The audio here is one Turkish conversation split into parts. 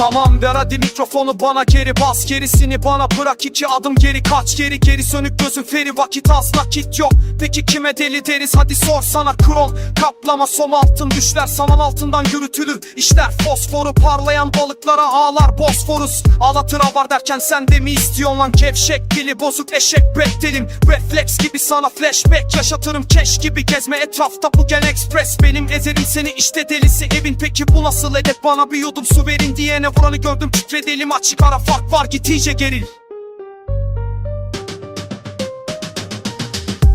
Tamam ver hadi mikrofonu bana geri bas. Gerisini bana bırak iki adım geri kaç. Geri geri sönük gözün feri vakit az nakit yok. Peki kime deli deriz? Hadi sor sana kron. Kaplama som altın düşler saman altından yürütülür. İşler fosforu parlayan balıklara ağlar bosforus. Ağlatır var derken sen de mi istiyorsun lan? Gevşek dili bozuk eşek beklerim Refleks gibi sana flashback yaşatırım. Keş gibi gezme etrafta bu gen express Benim ezerim seni işte delisi evin. Peki bu nasıl edep? Bana bir yudum su verin Diyene vuranı gördüm titredelim açık ara fark var git iyice geril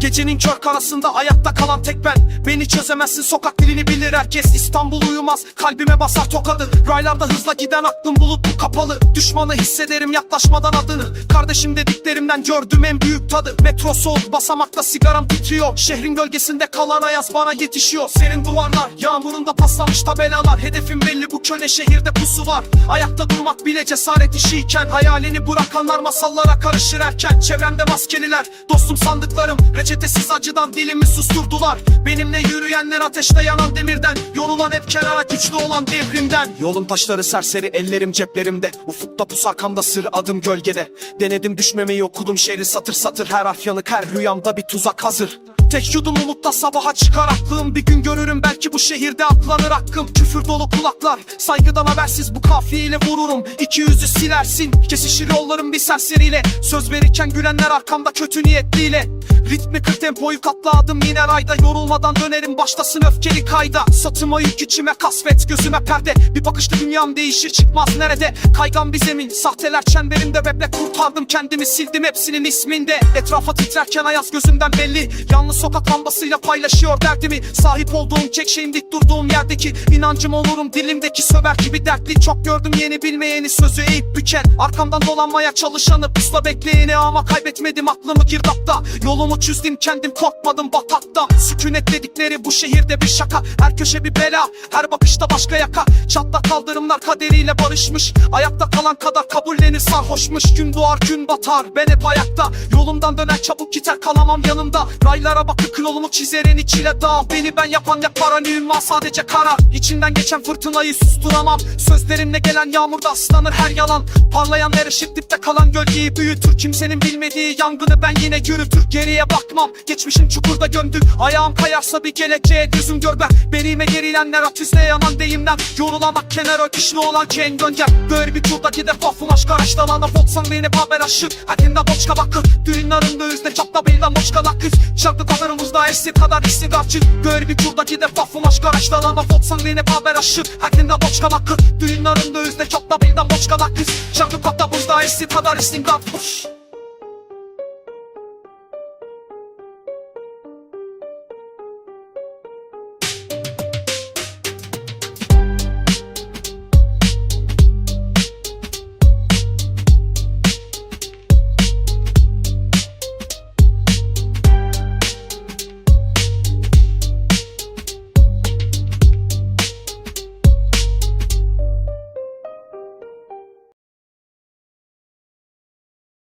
Gecenin kör karasında ayakta kalan tek ben. Beni çözemezsin sokak dilini bilir herkes. İstanbul uyumaz kalbime basar tokadı. Raylarda hızla giden aklım bulutlu kapalı. Düşmanı hissederim yaklaşmadan adını. Kardeşim dediklerimden gördüm en büyük tadı. Metro soğuk basamakta sigaram titriyor. Şehrin gölgesinde kalan ayaz bana yetişiyor. Serin duvarlar yağmurunda paslamış tabelalar. Hedefim belli bu köle şehirde pusu var. Ayakta durmak bile cesaret işiyken Hayalini bırakanlar masallara karışır erken. Çevremde maskeliler dostum sandıklarım Reçetesiz acıdan dilimi susturdular. Benimle yürüyenler ateşte yanan demirden Yorulan hep kenara güçlü olan devrimden. Yolun taşları serseri ellerim ceplerimde. Ufukta pus arkamda sır adım gölgede. Denedim düşmemeyi okudum şehri satır satır. Her harf yanık her rüyamda bir tuzak hazır Tek yudum umutta sabaha çıkar aklım. Bir gün görürüm belki bu şehirde atlanır hakkım. Küfür dolu kulaklar saygıdan habersiz bu kafiyeyle vururum. İki yüzü silersin kesişir yollarım bir serseriyle Söz verirken gülenler arkamda kötü niyetliyle. Ritmi kır tempoyu katla adım yine rayda. Yorulmadan dönerim başlasın öfkeli kayda. Satıma yük içime kasvet gözüme perde. Bir bakışta dünyam değişir çıkmaz nerede? Kaygan bir zemin sahteler çemberimde. Weble kurtardım kendimi sildim hepsinin isminde. Etrafa titrerken ayaz gözümden belli. Yalnız sokak lambasıyla paylaşıyor derdimi. Sahip olduğum tek şeyim dik durduğum yerdeki inancım olurum dilimdeki söver gibi dertli. Çok gördüm yeni bilmeyeni sözü eğip büken. Arkamdan dolanmaya çalışanı pusla bekleyeni Ama kaybetmedim aklımı girdapta. Yolumu çözdüm kendim korkmadım bataktan Sükunet dedikleri bu şehirde bir şaka. Her köşe bir bela her bakışta başka yaka. Çatlak kaldırımlar kaderiyle barışmış. Ayakta kalan kadar kabullenir sarhoşmuş. Gün doğar gün batar ben hep ayakta. Yolumdan döner çabuk gider kalamam yanımda. Raylara bakıp yolumu çizerin içine dağ. Beni ben yapan ya paraniyum var sadece karar İçinden geçen fırtınayı susturamam. Sözlerimle gelen yağmurda ıslanır her yalan. Parlayan her dipte kalan gölgeyi büyütür. Kimsenin bilmediği yangını ben yine yürütür. Geriye bakmam. Geçmişim çukurda gömdü. Ayağım kayarsa bir geleceğe gözüm gör ben. Benime gerilenler atüzle yanan deyimden. Yorulamak kenara kişli olan kendi döngem Böyle bir kurdaki defa fumaş karaştalana Volksan beni haber aşık Hakinde boçka bakır. Düğünlerinde üzde çapta belden boşka kız Şarkı kadarımızda eski kadar istidarçı Böyle bir kurdaki defa fumaş karaştalana Volksan beni haber aşık. Hakinde boçka bakır Düğünlerinde üzde çapta belden boşka kız. Şarkı kadarımızda eski kadar istidarçı